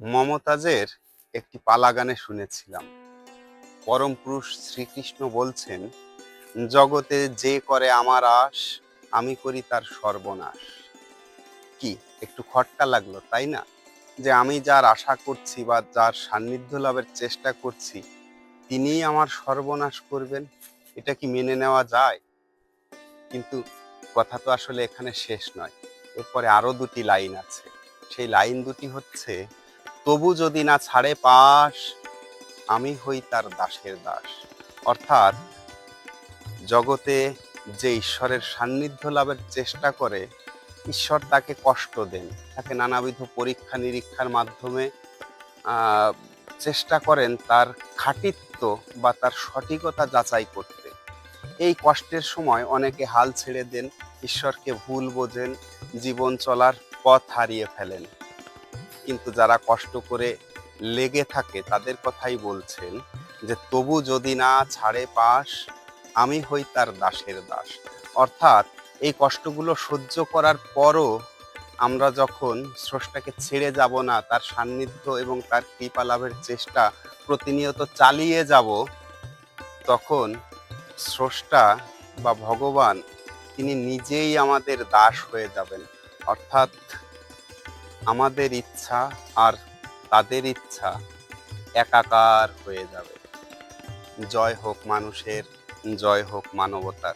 মমতাজের একটি পালা গানে শুনেছিলাম। পরম পুরুষ শ্রীকৃষ্ণ বলছেন, জগতে যে করে আমার আশ, আমি করি তার সর্বনাশ। কি, একটু খটকা লাগল, তাই না? যে আমি যার আশা করছি বা যার সান্নিধ্য লাভের চেষ্টা করছি, তিনিই আমার সর্বনাশ করবেন? এটা কি মেনে নেওয়া যায়? কিন্তু কথা তো আসলে এখানে শেষ নয়। এরপরে আরও দুটি লাইন আছে। সেই লাইন দুটি হচ্ছে তবু যদি না ছাড়ে পাশ, আমি হই তার দাসের দাস। অর্থাৎ, জগতে যে ঈশ্বরের সান্নিধ্য লাভের চেষ্টা করে, ঈশ্বর তাকে কষ্ট দেন। তাকে নানাবিধ পরীক্ষা নিরীক্ষার মাধ্যমে চেষ্টা করেন তার খাটিত্ব বা তার সঠিকতা যাচাই করতে। এই কষ্টের সময় অনেকে হাল ছেড়ে দেন, ঈশ্বরকে ভুল বোঝেন, জীবন চলার পথ হারিয়ে ফেলেন। কিন্তু যারা কষ্ট করে লেগে থাকে তাদের কথাই বলছেন যে, তবু যদি না ছাড়ে পাশ আমি হই তার দাসের দাস। অর্থাৎ এই কষ্টগুলো সহ্য করার পরও আমরা যখন স্রষ্টাকে ছেড়ে যাব না, তার সান্নিধ্য এবং তার কৃপা লাভের চেষ্টা প্রতিনিয়ত চালিয়ে যাব, তখন স্রষ্টা বা ভগবান তিনি নিজেই আমাদের দাস হয়ে যাবেন। অর্থাৎ আমাদের ইচ্ছা আর তাদের ইচ্ছা একাকার হয়ে যাবে। জয় হোক মানুষের জয় হোক মানবতার।